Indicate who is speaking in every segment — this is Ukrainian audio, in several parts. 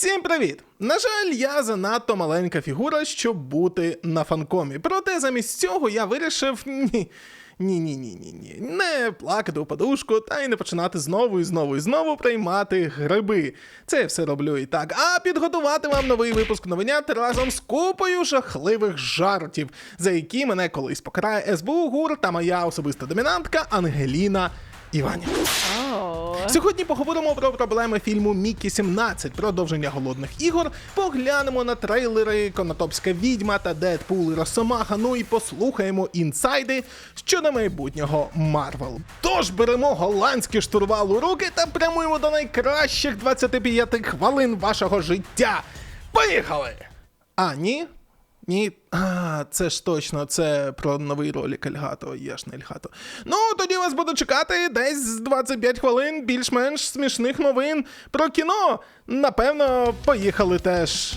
Speaker 1: Всім привіт! На жаль, я занадто маленька фігура, щоб бути на фанкомі. Проте замість цього я вирішив ні. Ні, ні, ні, ні, ні. Не плакати у подушку та й не починати знову і знову і знову приймати гриби. Це я все роблю і так. А підготувати вам новий випуск новинят разом з купою жахливих жартів, за які мене колись покарає СБУ ГУР та моя особиста домінантка Ангеліна Іванів. Сьогодні поговоримо про проблеми фільму Мікі 17, продовження голодних ігор. Поглянемо на трейлери Конотопська відьма та Дедпул і Росомаха. Ну і послухаємо інсайди щодо майбутнього Марвел. Тож беремо голландський штурвал у руки та прямуємо до найкращих 25 хвилин вашого життя. Поїхали! А, ні? Ні, а, це ж точно, це про новий ролик Ельгато, я ж не Ельгато. Ну, тоді вас буду чекати десь 25 хвилин більш-менш смішних новин про кіно. Напевно, поїхали теж.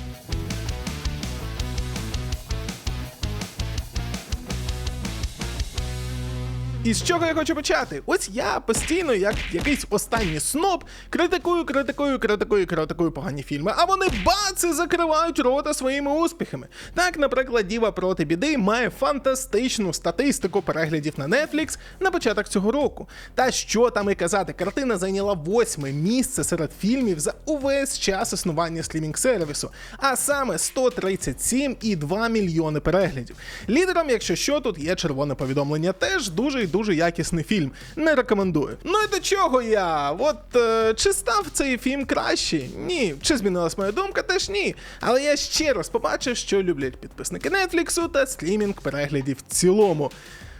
Speaker 1: І з чого я хочу почати? Ось я постійно, як якийсь останній сноб, критикую, критикую, критикую, критикую погані фільми, а вони баци закривають рота своїми успіхами. Так, наприклад, Діва проти біди має фантастичну статистику переглядів на Netflix на початок цього року. Та що там і казати, картина зайняла восьме місце серед фільмів за увесь час існування стрімінг сервісу, а саме 137,2 мільйони переглядів. Лідером, якщо що, тут є червоне повідомлення, теж дуже дуже якісний фільм. Не рекомендую. Ну і до чого я? От е, чи став цей фільм кращий? Ні. Чи змінилась моя думка? Теж ні. Але я ще раз побачив, що люблять підписники Нетфліксу та стрімінг переглядів в цілому.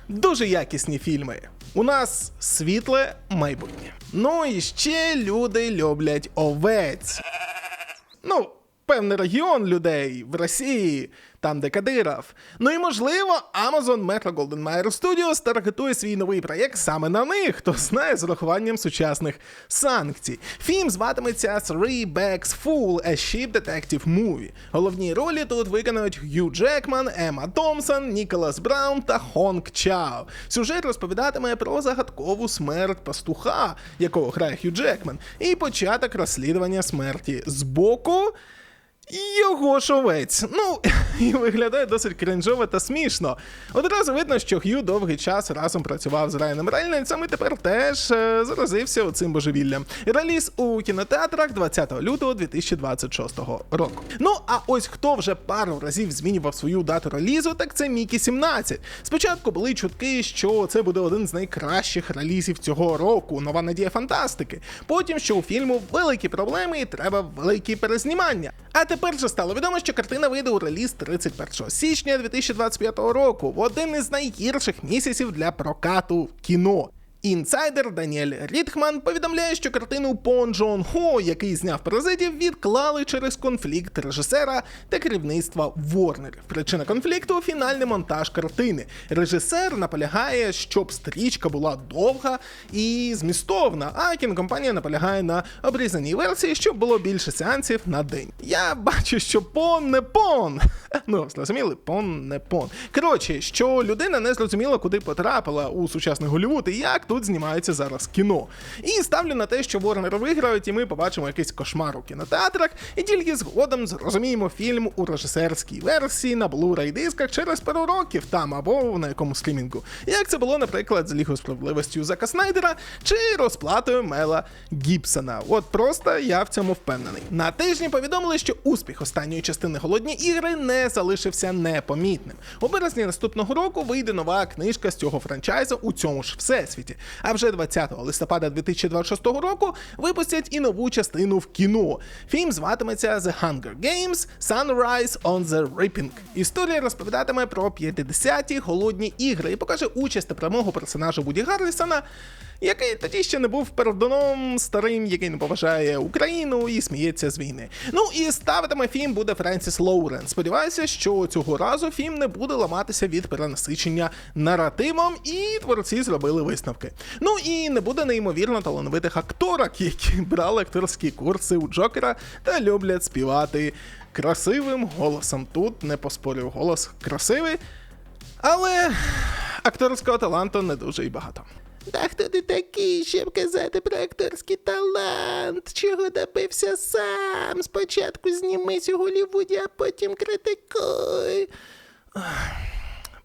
Speaker 1: Дуже якісні фільми. У нас світле майбутнє. Ну і ще люди люблять овець. Ну, певний регіон людей в Росії, там де Кадиров. Ну і можливо, Amazon Metro Golden Mayer Studios таргетує свій новий проєкт саме на них, хто знає з урахуванням сучасних санкцій. Фільм зватиметься Three Bags Full, a Ship Detective Movie. Головні ролі тут виконують Г'ю Джекман, Ема Томпсон, Ніколас Браун та Хонг Чао. Сюжет розповідатиме про загадкову смерть пастуха, якого грає Хью Джекман, і початок розслідування смерті з боку. Його ж овець. Ну, і виглядає досить кринжово та смішно. Одразу видно, що Х'ю довгий час разом працював з Райаном Рейнольдсом і тепер теж е, заразився цим божевіллям. Реліз у кінотеатрах 20 лютого 2026 року. Ну а ось хто вже пару разів змінював свою дату релізу, так це Мікі 17. Спочатку були чутки, що це буде один з найкращих релізів цього року, нова надія фантастики. Потім, що у фільму великі проблеми і треба великі перезнімання. А тепер же стало відомо, що картина вийде у реліз 31 січня 2025 року в один із найгірших місяців для прокату кіно. Інсайдер Даніель Рітхман повідомляє, що картину Пон Джон Хо, який зняв паразитів, відклали через конфлікт режисера та керівництва Ворнерів. Причина конфлікту фінальний монтаж картини. Режисер наполягає, щоб стрічка була довга і змістовна, а кінокомпанія наполягає на обрізаній версії, щоб було більше сеансів на день. Я бачу, що пон не пон. Ну, зрозуміли, пон не пон. Коротше, що людина не зрозуміла, куди потрапила у сучасний Голлівуд і як тут знімається зараз кіно. І ставлю на те, що Ворнер виграють, і ми побачимо якийсь кошмар у кінотеатрах, і тільки згодом зрозуміємо фільм у режисерській версії на Blu-ray дисках через пару років там або на якому стрімінгу. Як це було, наприклад, з Лігою справедливості Зака Снайдера чи розплатою Мела Гібсона. От просто я в цьому впевнений. На тижні повідомили, що успіх останньої частини голодні ігри не залишився непомітним. У березні наступного року вийде нова книжка з цього франчайзу у цьому ж всесвіті. А вже 20 листопада 2026 року випустять і нову частину в кіно. Фільм зватиметься The Hunger Games Sunrise on the Ripping. Історія розповідатиме про 50-ті голодні ігри і покаже участь та прямого персонажа Вуді Гаррісона, який тоді ще не був пердоном старим, який не поважає Україну і сміється з війни. Ну і ставитиме фільм буде Френсіс Лоурен. Сподіваюся, що цього разу фільм не буде ламатися від перенасичення наративом, і творці зробили висновки. Ну і не буде неймовірно талановитих акторок, які брали акторські курси у Джокера та люблять співати красивим голосом. Тут не поспорю, голос красивий, але акторського таланту не дуже і багато. Та хто ти такий, щоб казати про акторський талант? Чого добився сам? Спочатку знімись у Голлівуді, а потім критикуй.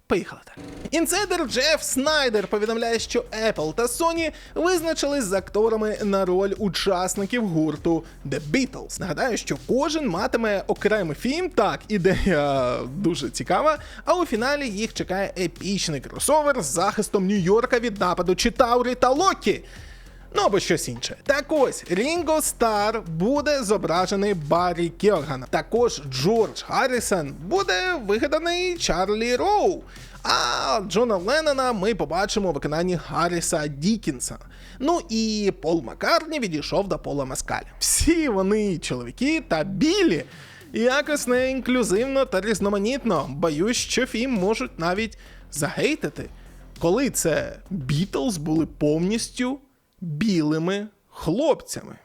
Speaker 1: Поїхали далі. Інсайдер Джеф Снайдер повідомляє, що Apple та Sony визначились з акторами на роль учасників гурту The Beatles. Нагадаю, що кожен матиме окремий фільм. Так, ідея дуже цікава. А у фіналі їх чекає епічний кросовер з захистом Нью-Йорка від нападу Читаурі та Локі. Ну або щось інше. Так ось Рінго Стар буде зображений Баррі Кьорган. Також Джордж Гаррісон буде вигаданий Чарлі Роу. А Джона Леннона ми побачимо у виконанні Гарріса Дікінса. Ну і Пол Маккартні відійшов до Пола Маскаля. Всі вони чоловіки та білі. Якось не інклюзивно та різноманітно. Боюсь, що фільм можуть навіть загейтити, коли це Бітлз були повністю білими хлопцями.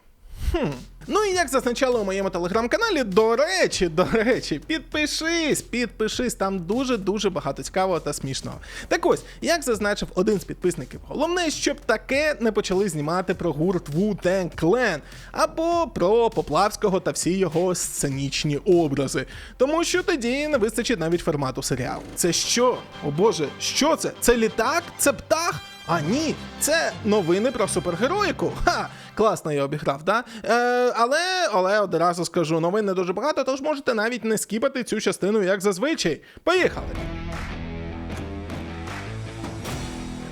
Speaker 1: Хм. Ну і як зазначали у моєму телеграм-каналі, до речі, до речі, підпишись, підпишись, там дуже-дуже багато цікавого та смішного. Так ось, як зазначив один з підписників, головне, щоб таке не почали знімати про гурт Wu-Tang Clan або про Поплавського та всі його сценічні образи. Тому що тоді не вистачить навіть формату серіалу. Це що? О боже, що це? Це літак? Це птах? А ні, це новини про супергероїку. Ха! Класно я обіграв, да? Е, але, але одразу скажу, новин не дуже багато, тож можете навіть не скіпати цю частину, як зазвичай. Поїхали!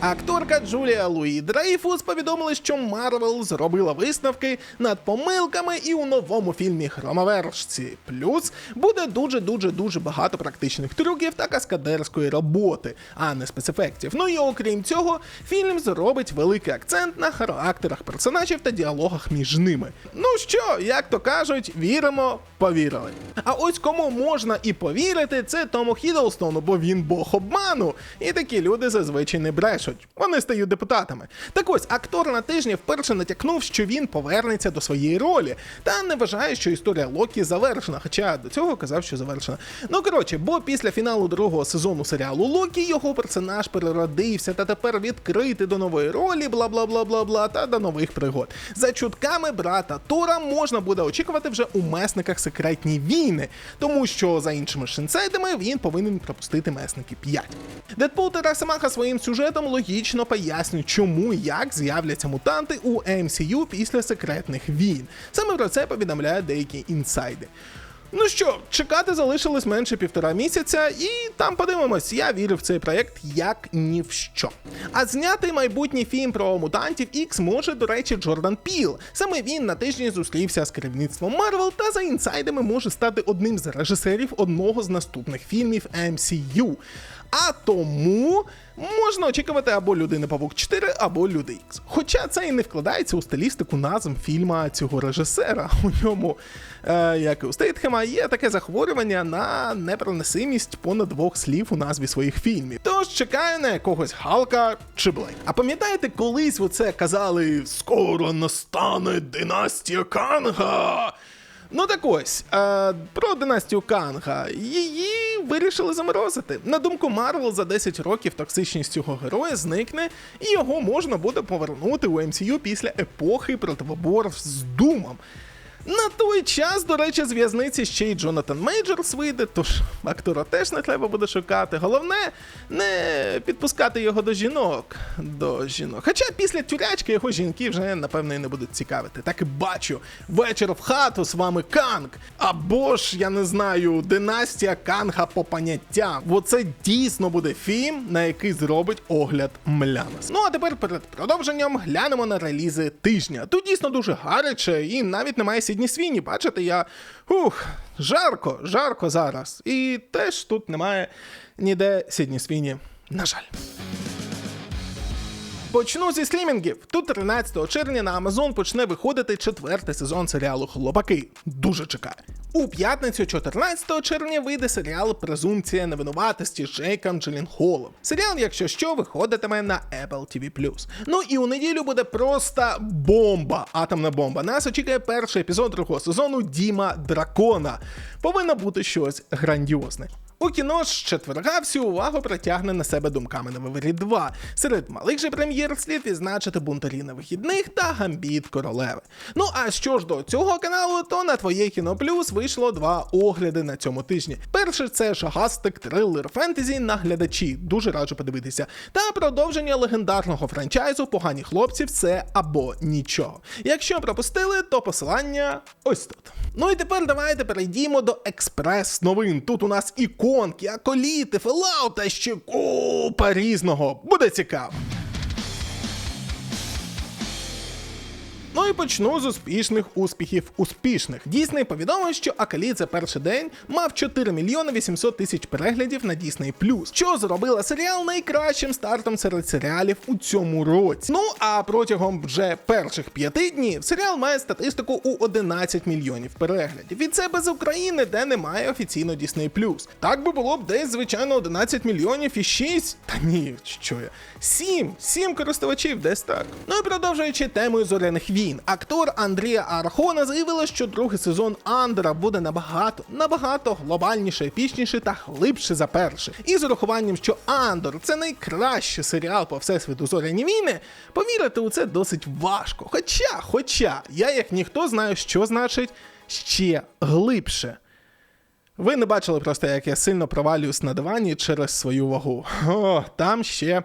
Speaker 1: Акторка Джулія Луї Дрейфус повідомила, що Марвел зробила висновки над помилками і у новому фільмі Громовержці. Плюс буде дуже дуже дуже багато практичних трюків та каскадерської роботи, а не спецефектів. Ну і окрім цього, фільм зробить великий акцент на характерах персонажів та діалогах між ними. Ну що, як то кажуть, віримо, повірили. А ось кому можна і повірити, це Тому Хідлстону, бо він бог обману. І такі люди зазвичай не брешуть. Вони стають депутатами. Так ось актор на тижні вперше натякнув, що він повернеться до своєї ролі, та не вважає, що історія Локі завершена. Хоча до цього казав, що завершена. Ну коротше, бо після фіналу другого сезону серіалу Локі його персонаж переродився та тепер відкритий до нової ролі, бла бла бла бла бла та до нових пригод. За чутками брата Тора можна буде очікувати вже у месниках секретні війни, тому що за іншими ж він повинен пропустити месники 5. Дедпул та Росомаха своїм сюжетом логічно пояснюють, чому і як з'являться мутанти у MCU після секретних війн. Саме про це повідомляють деякі інсайди. Ну що, чекати залишилось менше півтора місяця, і там подивимось, я вірю в цей проект як ні в що. А зняти майбутній фільм про мутантів X може, до речі, Джордан Піл. Саме він на тижні зустрівся з керівництвом Марвел та за інсайдами може стати одним з режисерів одного з наступних фільмів MCU. А тому можна очікувати або Людина Павук 4, або Люди Ікс. Хоча це і не вкладається у стилістику назв фільма цього режисера. У ньому, е, як і у Стейтхема, є таке захворювання на непроносимість понад двох слів у назві своїх фільмів. Тож чекаю на якогось Халка чи Блейк. А пам'ятаєте, колись оце казали скоро настане династія Канга? Ну так ось, е, про династію Канга. Її вирішили заморозити. На думку Марвел, за 10 років токсичність цього героя зникне, і його можна буде повернути у MCU після епохи противоборств з Думом. На той час, до речі, з в'язниці ще й Джонатан Мейджорс вийде, тож актора теж не треба буде шукати. Головне не підпускати його до жінок. До жінок. Хоча після тюрячки його жінки вже, напевно, і не будуть цікавити. Так і бачу, вечір в хату з вами Канг. Або ж, я не знаю, династія Канга по поняттям. Оце дійсно буде фільм, на який зробить огляд Млянос. Ну а тепер перед продовженням глянемо на релізи тижня. Тут дійсно дуже гаряче і навіть немає Сідні Свіні. Бачите, я ух, жарко, жарко зараз. І теж тут немає ніде Сідні Свіні. На жаль. Почну зі стрімінгів. Тут 13 червня на Amazon почне виходити четвертий сезон серіалу Хлопаки. Дуже чекаю. У п'ятницю, 14 червня, вийде серіал Презумпція невинуватості з Джейком Джилінхолом. Серіал, якщо що, виходитиме на Apple TV+. Ну і у неділю буде просто бомба, атомна бомба. Нас очікує перший епізод другого сезону Діма Дракона. Повинно бути щось грандіозне. У кіно з четверга всю увагу притягне на себе думками на виворі 2. Серед малих же прем'єр слід відзначити бунтарі на вихідних та гамбіт королеви. Ну а що ж до цього каналу, то на твоє кіно плюс вийшло два огляди на цьому тижні. Перший це шагастик трилер фентезі на глядачі. Дуже раджу подивитися. Та продовження легендарного франчайзу Погані хлопці все або нічого. Якщо пропустили, то посилання ось тут. Ну і тепер давайте перейдімо до експрес-новин. Тут у нас іконки, аколіти, фелаут та ще купа різного. Буде цікаво. Ну і почну з успішних успіхів успішних. Дійсний повідомив, що Акалі за перший день мав 4 мільйони 800 тисяч переглядів на Disney+, що зробила серіал найкращим стартом серед серіалів у цьому році. Ну а протягом вже перших п'яти днів серіал має статистику у 11 мільйонів переглядів. І це без України, де немає офіційно Disney+. Так би було б десь, звичайно, 11 мільйонів і 6. Та ні, що я. 7. 7 користувачів, десь так. Ну і продовжуючи темою зоряних війн, актор Андрія Архона заявила, що другий сезон Андера буде набагато, набагато глобальніше, епічніше та глибше за перший. І з урахуванням, що Андор це найкращий серіал по всесвіту зоряні війни, повірити у це досить важко. Хоча, хоча, я як ніхто знаю, що значить ще глибше. Ви не бачили просто, як я сильно провалююсь на дивані через свою вагу. О, там ще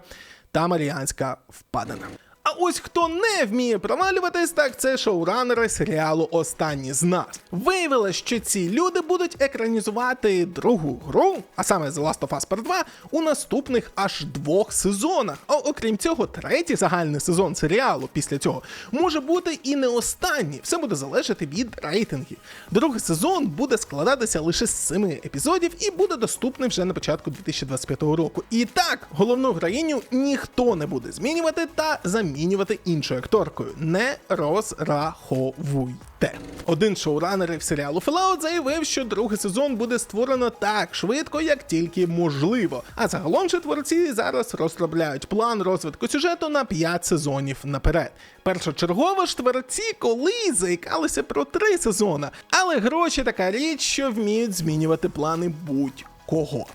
Speaker 1: та Маріанська впадина. А ось хто не вміє провалюватись, так це шоуранери серіалу Останні з нас. Виявилось, що ці люди будуть екранізувати другу гру, а саме The Last of Us Part 2, у наступних аж двох сезонах. А окрім цього, третій загальний сезон серіалу після цього може бути і не останній. Все буде залежати від рейтингів. Другий сезон буде складатися лише з семи епізодів і буде доступний вже на початку 2025 року. І так, головну героїню ніхто не буде змінювати та замінювати іншою акторкою. Не розраховуйте. Один з шоуранерів серіалу Fallout заявив, що другий сезон буде створено так швидко, як тільки можливо. А загалом же творці зараз розробляють план розвитку сюжету на 5 сезонів наперед. Першочергово ж творці колись заїкалися про три сезони, але гроші така річ, що вміють змінювати плани будь-кого.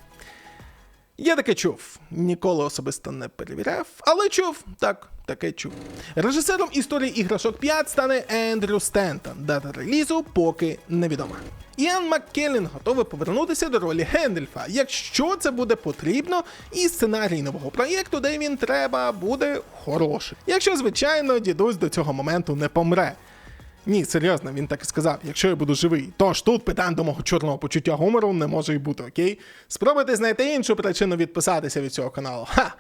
Speaker 1: Я таке чув, ніколи особисто не перевіряв, але чув, так, таке чув. Режисером історії іграшок 5 стане Ендрю Стентон. Дата релізу поки невідома. Іан Маккеллен готовий повернутися до ролі Гендельфа, якщо це буде потрібно, і сценарій нового проєкту, де він треба, буде хороший. Якщо, звичайно, дідусь до цього моменту не помре. Ні, серйозно, він так і сказав, якщо я буду живий. Тож тут питань до мого чорного почуття гумору не може й бути, окей? Спробуйте знайти іншу причину відписатися від цього каналу. Ха!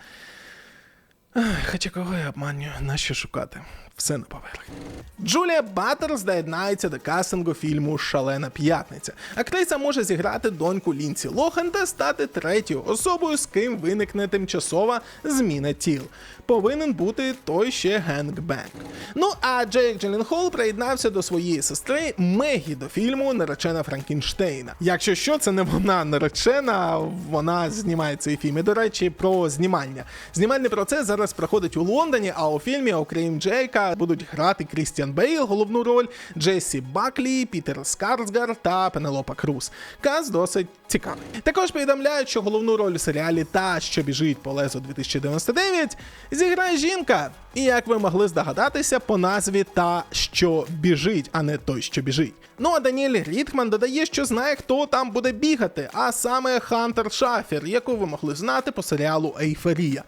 Speaker 1: Хоча кого я обманюю, нащо шукати? Все на поверхні. Джулія Баттерс доєднається до кастингу фільму Шалена п'ятниця. Актриса може зіграти доньку Лінці Лохан та стати третьою особою, з ким виникне тимчасова зміна тіл. Повинен бути той ще Генк Бенк. Ну а Джейк Джилленхол приєднався до своєї сестри Мегі до фільму Наречена Франкенштейна. Якщо що, це не вона наречена, вона знімає цей фільм. І, до речі, про знімання. Знімальний процес зараз проходить у Лондоні, а у фільмі, окрім Джейка, будуть грати Крістіан Бейл, головну роль, Джесі Баклі, Пітер Скарсгар та Пенелопа Круз. Каз досить цікавий. Також повідомляють, що головну роль у серіалі Та, що біжить по лезу 2099 зіграє жінка. І як ви могли здогадатися, по назві та, що біжить, а не той, що біжить. Ну а Даніель Рітман додає, що знає, хто там буде бігати, а саме Хантер Шафер, яку ви могли знати по серіалу Ейфорія.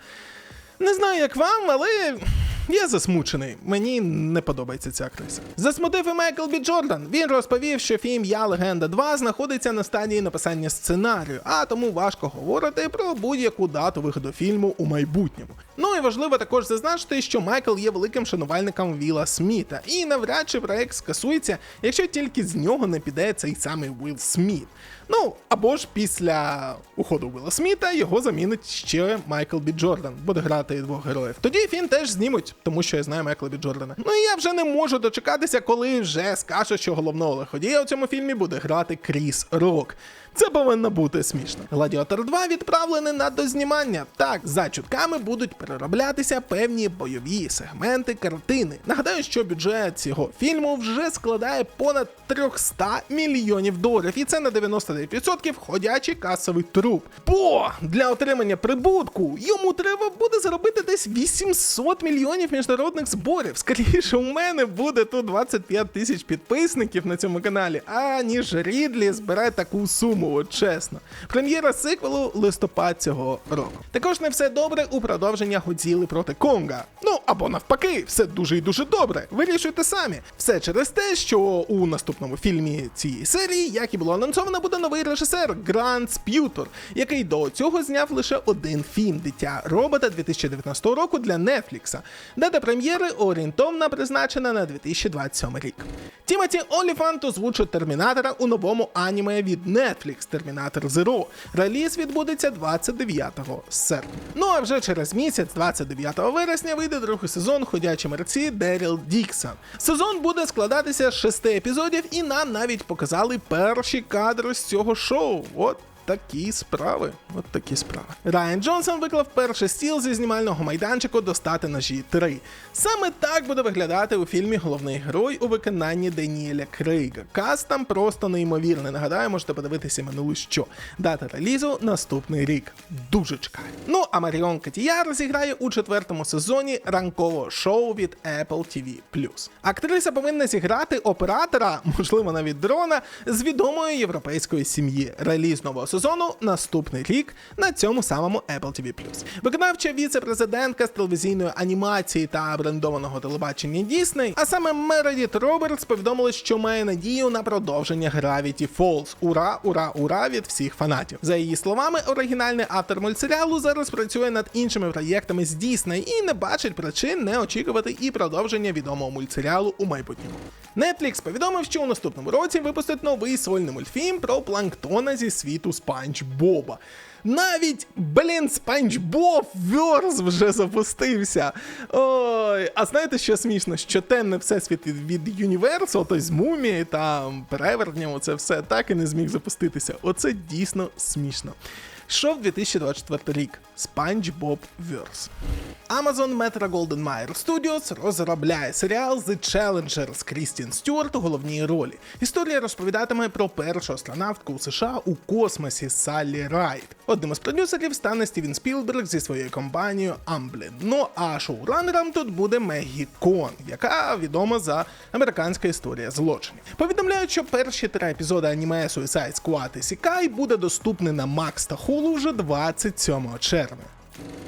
Speaker 1: Не знаю, як вам, але я засмучений. Мені не подобається ця актриса. Засмутив і Майкл Бі Джордан. Він розповів, що фільм Я Легенда 2 знаходиться на стадії написання сценарію, а тому важко говорити про будь-яку дату виходу фільму у майбутньому. Ну і важливо також зазначити, що Майкл є великим шанувальником Віла Сміта, і навряд чи проект скасується, якщо тільки з нього не піде цей самий Вілл Сміт. Ну або ж після уходу Вілла Сміта його замінить ще Майкл Бі Джордан, буде грати двох героїв. Тоді фільм теж знімуть, тому що я знаю Майкла Бі Джордана. Ну і я вже не можу дочекатися, коли вже скаже, що головного лиходія у цьому фільмі буде грати Кріс Рок. Це повинно бути смішно. Гладіатор 2 відправлений на дознімання. Так, за чутками будуть перероблятися певні бойові сегменти картини. Нагадаю, що бюджет цього фільму вже складає понад 300 мільйонів доларів, і це на 99% ходячий касовий труп. Бо для отримання прибутку йому треба буде заробити десь 800 мільйонів міжнародних зборів. Скоріше, у мене буде тут 25 тисяч підписників на цьому каналі, аніж Рідлі збере таку суму, от чесно. Прем'єра сиквелу листопад цього року. Також не все добре у продовження Годзіли проти Конга. Ну або навпаки, все дуже і дуже добре. Вирішуйте самі. Все через те, що у наступному фільмі цієї серії, як і було анонсовано, буде новий режисер Грант Сп'ютор, який до цього зняв лише один фільм Дитя робота 2019 року для Нетфлікса. Дата прем'єри орієнтовно призначена на 2027 рік. Тімоті Оліфант озвучить Термінатора у новому аніме від Netflix Термінатор Zero. Реліз відбудеться 29 серпня. Ну а вже через місяць, 29 вересня, вийде другий сезон Ходячі мерці Деріл Діксон. Сезон буде складатися з шести епізодів, і нам навіть показали перші кадри з цього шоу. От такі справи. От такі справи. Райан Джонсон виклав перший стіл зі знімального майданчику достати ножі 3. Саме так буде виглядати у фільмі головний герой у виконанні Деніеля Крейга. Каст там просто неймовірний. Нагадаю, можете подивитися минулу що. Дата релізу наступний рік. Дуже чекаю. Ну а Маріон Катіяр зіграє у четвертому сезоні ранкового шоу від Apple TV+. Актриса повинна зіграти оператора, можливо, навіть дрона, з відомої європейської сім'ї. Реліз нового сезону наступний рік на цьому самому Apple TV+. Виконавча віце-президентка з телевізійної анімації та брендованого телебачення Disney, а саме Мередіт Робертс повідомила, що має надію на продовження Gravity Falls. Ура, ура, ура від всіх фанатів. За її словами, оригінальний автор мультсеріалу зараз працює над іншими проєктами з Disney і не бачить причин не очікувати і продовження відомого мультсеріалу у майбутньому. Netflix повідомив, що у наступному році випустить новий сольний мультфільм про планктона зі світу Спанч Боба. Навіть, блін, Спанч Боб Верс вже запустився. Ой, а знаєте, що смішно? Що темне всесвіт від Юніверсу, той з мумії та перевертням, це все так і не зміг запуститися. Оце дійсно смішно. Йшов 2024 рік. Спанч Боб Верс. Amazon Metro Golden Mayer Studios розробляє серіал The Challenger з Крістін Стюарт у головній ролі. Історія розповідатиме про першу астронавтку у США у космосі Саллі Райт. Одним із продюсерів стане Стівен Спілберг зі своєю компанією Amblin. Ну а шоуранером тут буде Мегі Кон, яка відома за американська історія злочинів. Повідомляють, що перші три епізоди аніме Suicide Squad і Сікай буде доступний на Max та Hulu вже 27 червня.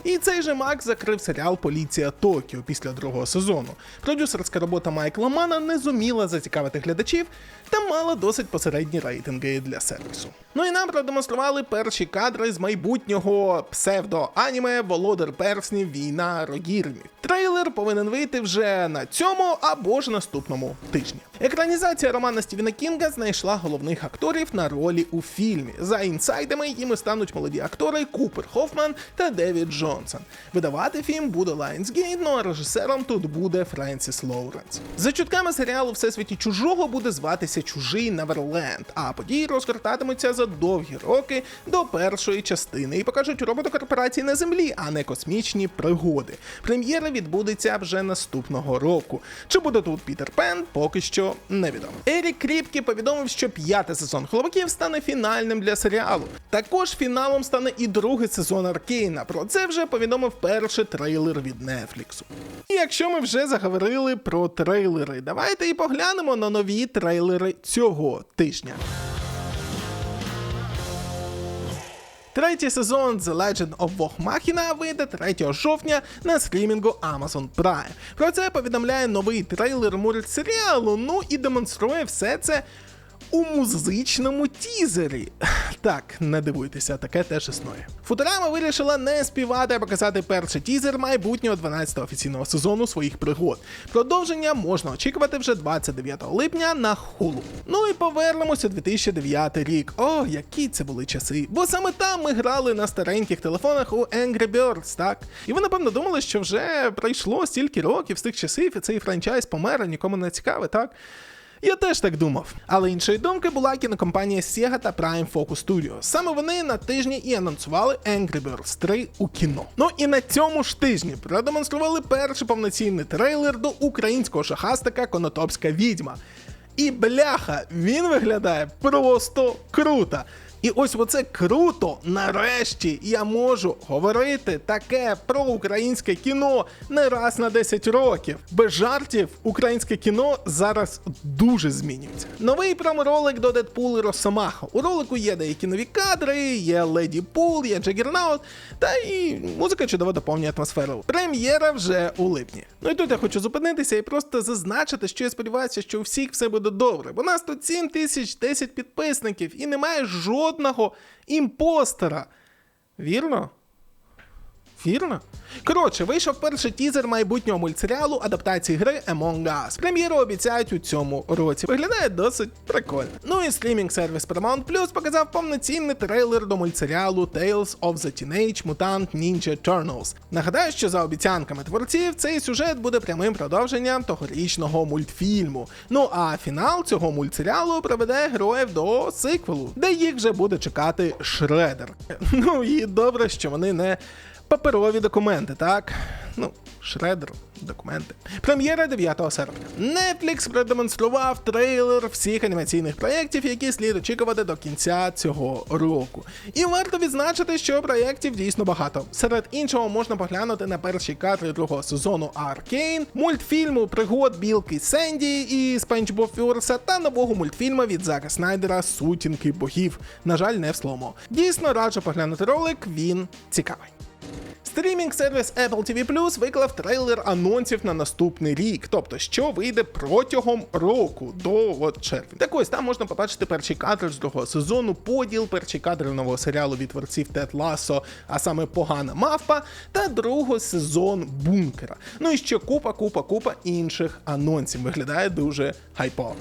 Speaker 1: І цей же Макс закрив серіал Поліція Токіо після другого сезону. Продюсерська робота Майкла Мана не зуміла зацікавити глядачів та мала досить посередні рейтинги для сервісу. Ну і нам продемонстрували перші кадри з майбутнього псевдо-аніме Володар Перснів Війна Рогірмів. Трейлер повинен вийти вже на цьому або ж наступному тижні. Екранізація романа Стівена Кінга знайшла головних акторів на ролі у фільмі. За інсайдами їми стануть молоді актори Купер Хофман та Девід Джонсон. Видавати фільм буде Lionsgate, ну а режисером тут буде Френсіс Лоуренс. За чутками серіалу Всесвіті чужого буде зватися Чужий Неверленд, а події розгортатимуться за довгі роки до першої частини і покажуть роботу корпорації на землі, а не космічні пригоди. Прем'єра відбудеться вже наступного року. Чи буде тут Пітер Пен, поки що невідомо. Ерік Кріпкі повідомив, що п'ятий сезон хлопаків стане фінальним для серіалу. Також фіналом стане і другий сезон Аркейна. Про це вже повідомив перший трейлер від Нетфліксу. І якщо ми вже заговорили про трейлери, давайте і поглянемо на нові трейлери цього тижня. Третій сезон The Legend of Vogue вийде 3 жовтня на стрімінгу Amazon Prime. Про це повідомляє новий трейлер мультсеріалу, ну і демонструє все це у музичному тізері. Так, не дивуйтеся, таке теж існує. Футурама вирішила не співати, а показати перший тізер майбутнього 12-го офіційного сезону своїх пригод. Продовження можна очікувати вже 29 липня на хулу. Ну і повернемося у 2009 рік. О, які це були часи. Бо саме там ми грали на стареньких телефонах у Angry Birds, так? І ви напевно думали, що вже пройшло стільки років з тих часів, і цей франчайз помер, нікому не цікавий, так? Я теж так думав. Але іншої думки була кінокомпанія Sega та Prime Focus Studio. Саме вони на тижні і анонсували Angry Birds 3 у кіно. Ну і на цьому ж тижні продемонстрували перший повноцінний трейлер до українського шахастика Конотопська відьма. І бляха, він виглядає просто круто. І ось оце круто. Нарешті я можу говорити таке про українське кіно не раз на 10 років. Без жартів, українське кіно зараз дуже змінюється. Новий проморолик до Дедпул і Росомаха. У ролику є деякі нові кадри, є Леді Пул, є Джагернаут, та і музика чудово доповнює атмосферу. Прем'єра вже у липні. Ну і тут я хочу зупинитися і просто зазначити, що я сподіваюся, що у всіх все буде добре. Бо нас тут 7 тисяч 10 підписників і немає жодного імпостера. Вірно? Вірно? Коротше, вийшов перший тізер майбутнього мультсеріалу адаптації гри Among Us. Прем'єру обіцяють у цьому році. Виглядає досить прикольно. Ну і стрімінг сервіс Paramount Plus показав повноцінний трейлер до мультсеріалу Tales of the Teenage Mutant Ninja Turtles. Нагадаю, що за обіцянками творців цей сюжет буде прямим продовженням тогорічного мультфільму. Ну а фінал цього мультсеріалу приведе героїв до сиквелу, де їх вже буде чекати Шредер. Ну і добре, що вони не паперові документи, так? Ну, шредер, документи. Прем'єра 9 серпня. Netflix продемонстрував трейлер всіх анімаційних проєктів, які слід очікувати до кінця цього року. І варто відзначити, що проєктів дійсно багато. Серед іншого можна поглянути на перші кадри другого сезону Arcane, мультфільму пригод Білки Сенді і Спенч Боб Фюрса та нового мультфільму від Зака Снайдера Сутінки богів. На жаль, не в сломо. Дійсно раджу поглянути ролик, він цікавий. Стрімінг сервіс Apple TV Plus виклав трейлер анонсів на наступний рік, тобто що вийде протягом року до от червня. Так ось там можна побачити перші кадри з другого сезону, поділ, перші кадри нового серіалу від творців Тед Ласо, а саме погана мавпа, та другий сезон бункера. Ну і ще купа, купа, купа інших анонсів. Виглядає дуже хайпово.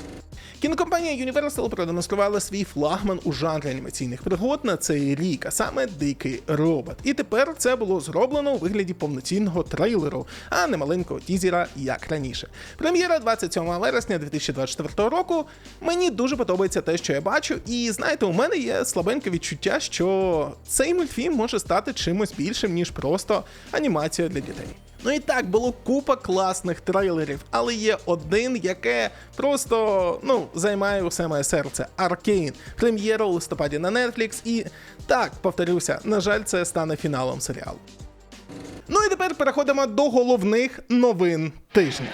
Speaker 1: Кінокомпанія Universal продемонструвала свій флагман у жанрі анімаційних пригод на цей рік, а саме Дикий робот. І тепер це було зроблено у вигляді повноцінного трейлеру, а не маленького тізера, як раніше. Прем'єра 27 вересня 2024 року. Мені дуже подобається те, що я бачу, і знаєте, у мене є слабеньке відчуття, що цей мультфільм може стати чимось більшим, ніж просто анімація для дітей. Ну і так було купа класних трейлерів, але є один, яке просто ну займає усе моє серце. Аркейн. Прем'єра у листопаді на Netflix. І так, повторюся, на жаль, це стане фіналом серіалу. Ну і тепер переходимо до головних новин тижня.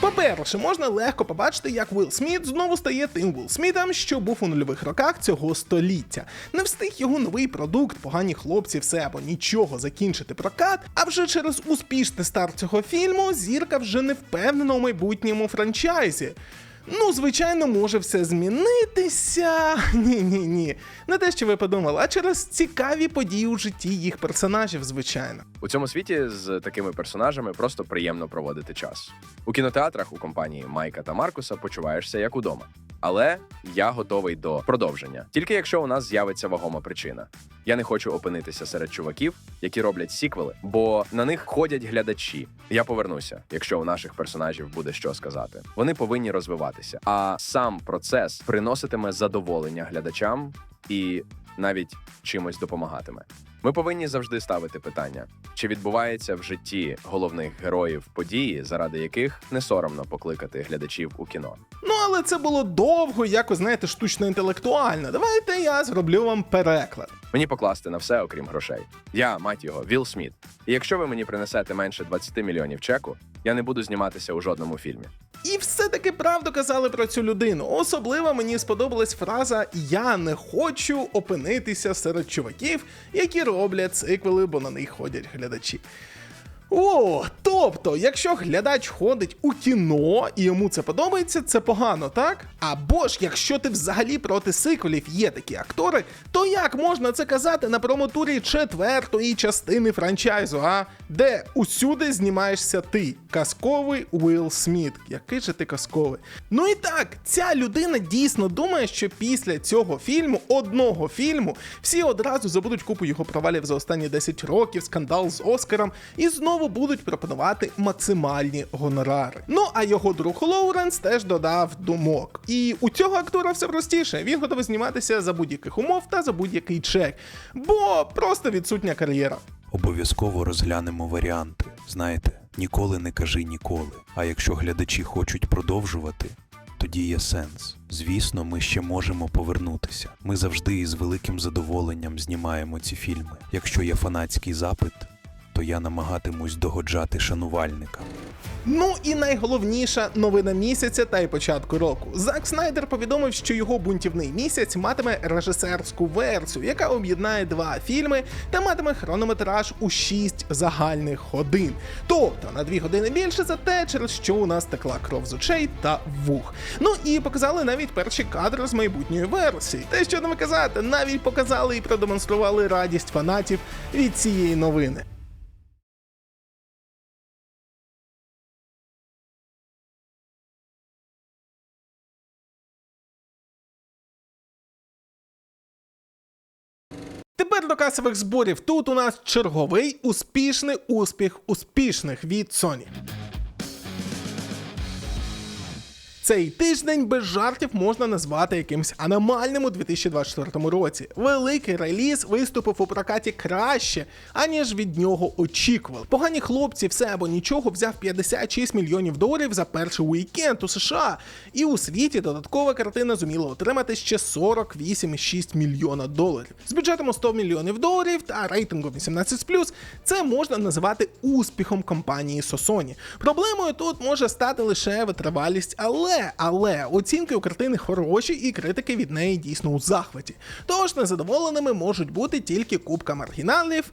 Speaker 1: По-перше, можна легко побачити, як Уилл Сміт знову стає тим Уилл Смітом, що був у нульових роках цього століття. Не встиг його новий продукт, погані хлопці, все або нічого закінчити прокат. А вже через успішний старт цього фільму зірка вже не впевнена у майбутньому франчайзі. Ну, звичайно, може все змінитися. Ні, ні, ні. Не те, що ви подумали, а через цікаві події у житті їх персонажів, звичайно.
Speaker 2: У цьому світі з такими персонажами просто приємно проводити час. У кінотеатрах у компанії Майка та Маркуса почуваєшся як удома. Але я готовий до продовження. Тільки якщо у нас з'явиться вагома причина. Я не хочу опинитися серед чуваків, які роблять сіквели, бо на них ходять глядачі. Я повернуся, якщо у наших персонажів буде що сказати. Вони повинні розвиватися. А сам процес приноситиме задоволення глядачам і навіть чимось допомагатиме. Ми повинні завжди ставити питання, чи відбувається в житті головних героїв події, заради яких не соромно покликати глядачів у кіно.
Speaker 1: Але це було довго, якось, знаєте, штучно інтелектуально. Давайте я зроблю вам переклад.
Speaker 2: Мені покласти на все, окрім грошей. Я, мать його, Вілл Сміт. І якщо ви мені принесете менше 20 мільйонів чеку, я не буду зніматися у жодному фільмі.
Speaker 1: І все-таки правду казали про цю людину. Особливо мені сподобалась фраза Я не хочу опинитися серед чуваків, які роблять циквели, бо на них ходять глядачі. О, тобто, якщо глядач ходить у кіно і йому це подобається, це погано, так? Або ж якщо ти взагалі проти сиквелів є такі актори, то як можна це казати на промотурі четвертої частини франчайзу, а? Де усюди знімаєшся ти, казковий Уилл Сміт. Який же ти казковий? Ну і так, ця людина дійсно думає, що після цього фільму, одного фільму, всі одразу забудуть купу його провалів за останні 10 років, скандал з Оскаром, і знову знову будуть пропонувати максимальні гонорари. Ну а його друг Лоуренс теж додав думок. І у цього актора все простіше. Він готовий зніматися за будь-яких умов та за будь-який чек, бо просто відсутня кар'єра.
Speaker 3: Обов'язково розглянемо варіанти. Знаєте, ніколи не кажи ніколи. А якщо глядачі хочуть продовжувати, тоді є сенс. Звісно, ми ще можемо повернутися. Ми завжди із великим задоволенням знімаємо ці фільми. Якщо є фанатський запит, то я намагатимусь догоджати шанувальникам.
Speaker 1: Ну і найголовніша новина місяця та й початку року. Зак Снайдер повідомив, що його бунтівний місяць матиме режисерську версію, яка об'єднає два фільми та матиме хронометраж у 6 загальних годин. Тобто на 2 години більше за те, через що у нас текла кров з очей та вух. Ну і показали навіть перші кадри з майбутньої версії. Те, що не казати, навіть показали і продемонстрували радість фанатів від цієї новини. Тепер до касових зборів. Тут у нас черговий успішний успіх успішних від Sony. Цей тиждень без жартів можна назвати якимсь аномальним у 2024 році. Великий реліз виступив у прокаті краще, аніж від нього очікували. Погані хлопці все або нічого взяв 56 мільйонів доларів за перший уікенд у США. І у світі додаткова картина зуміла отримати ще 48,6 мільйона доларів. З бюджетом у 100 мільйонів доларів та рейтингом 18+, це можна називати успіхом компанії Sony. Проблемою тут може стати лише витривалість, але але оцінки у картини хороші, і критики від неї дійсно у захваті. Тож незадоволеними можуть бути тільки кубка маргіналів.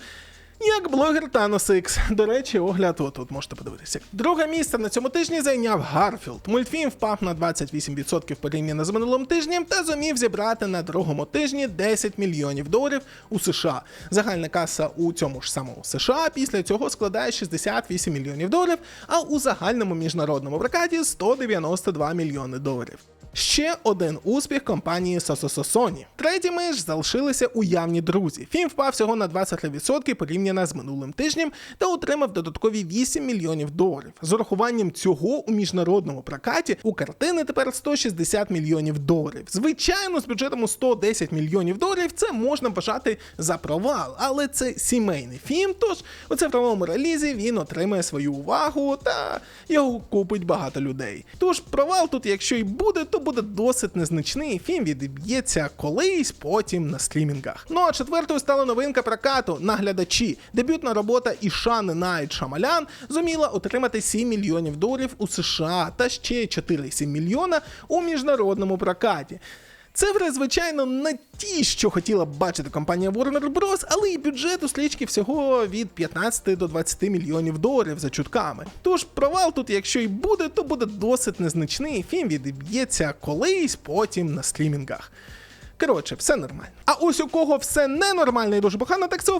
Speaker 1: Як блогер Thanos X. До речі, огляд отут можете подивитися. Друге місце на цьому тижні зайняв Гарфілд. Мультфільм впав на 28% порівняно з минулим тижнем та зумів зібрати на другому тижні 10 мільйонів доларів у США. Загальна каса у цьому ж самому США після цього складає 68 мільйонів доларів, а у загальному міжнародному прокаті 192 мільйони доларів. Ще один успіх компанії Sony. Третіми ж залишилися уявні друзі. Фільм впав всього на 23% порівняно з минулим тижнем та отримав додаткові 8 мільйонів доларів. З урахуванням цього у міжнародному прокаті у картини тепер 160 мільйонів доларів. Звичайно, з бюджетом у 110 мільйонів доларів це можна вважати за провал, але це сімейний фільм. Тож у цифровому релізі він отримає свою увагу та його купить багато людей. Тож провал тут, якщо і буде, то буде досить незначний. Фільм відіб'ється колись, потім на стрімінгах. Ну а четвертою стала новинка прокату наглядачі. Дебютна робота Ішани Найт Шамалян зуміла отримати 7 мільйонів доларів у США та ще 4,7 мільйона у міжнародному прокаті. Цифри, звичайно, не ті, що хотіла б бачити компанія Warner Bros., але і бюджет у стрічки всього від 15 до 20 мільйонів доларів за чутками. Тож провал тут, якщо і буде, то буде досить незначний. Фільм відіб'ється колись, потім на стрімінгах. Коротше, все нормально. А ось у кого все ненормально і дуже погано, так це у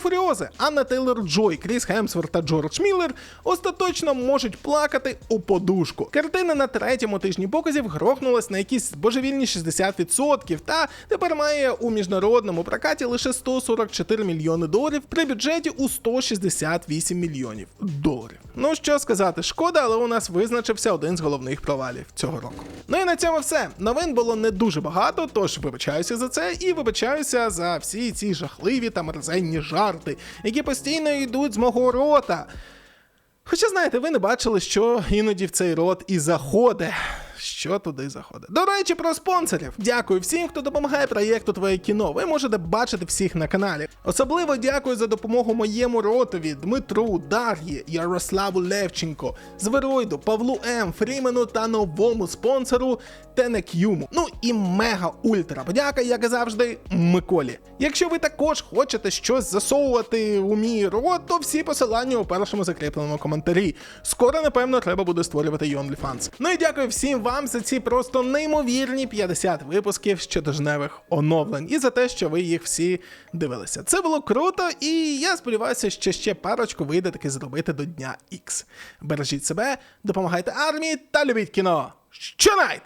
Speaker 1: Анна Тейлор Джой, Кріс Хемсворт та Джордж Міллер остаточно можуть плакати у подушку. Картина на третьому тижні показів грохнулась на якісь божевільні 60%, та тепер має у міжнародному прокаті лише 144 мільйони доларів при бюджеті у 168 мільйонів доларів. Ну що сказати, шкода, але у нас визначився один з головних провалів цього року. Ну і на цьому все. Новин було не дуже багато, тож вибачаюся за це і вибачаюся за всі ці жахливі та мерзенні жарти, які постійно йдуть з мого рота. Хоча, знаєте, ви не бачили, що іноді в цей рот і заходить. Що туди заходить. До речі, про спонсорів. Дякую всім, хто допомагає проєкту Твоє кіно. Ви можете бачити всіх на каналі. Особливо дякую за допомогу моєму ротові, Дмитру, Дар'ї, Ярославу Левченко, Зверойду, Павлу М, Фрімену та новому спонсору Тенекюму. Ну і мега ультра подяка, як і завжди, Миколі. Якщо ви також хочете щось засовувати у мій рот, то всі посилання у першому закріпленому коментарі. Скоро, напевно, треба буде створювати OnlyFans. Ну і дякую всім вам за ці просто неймовірні 50 випусків щотижневих оновлень і за те, що ви їх всі дивилися. Це було круто, і я сподіваюся, що ще парочку вийде таки зробити до Дня X. Бережіть себе, допомагайте армії та любіть кіно. Щонайте!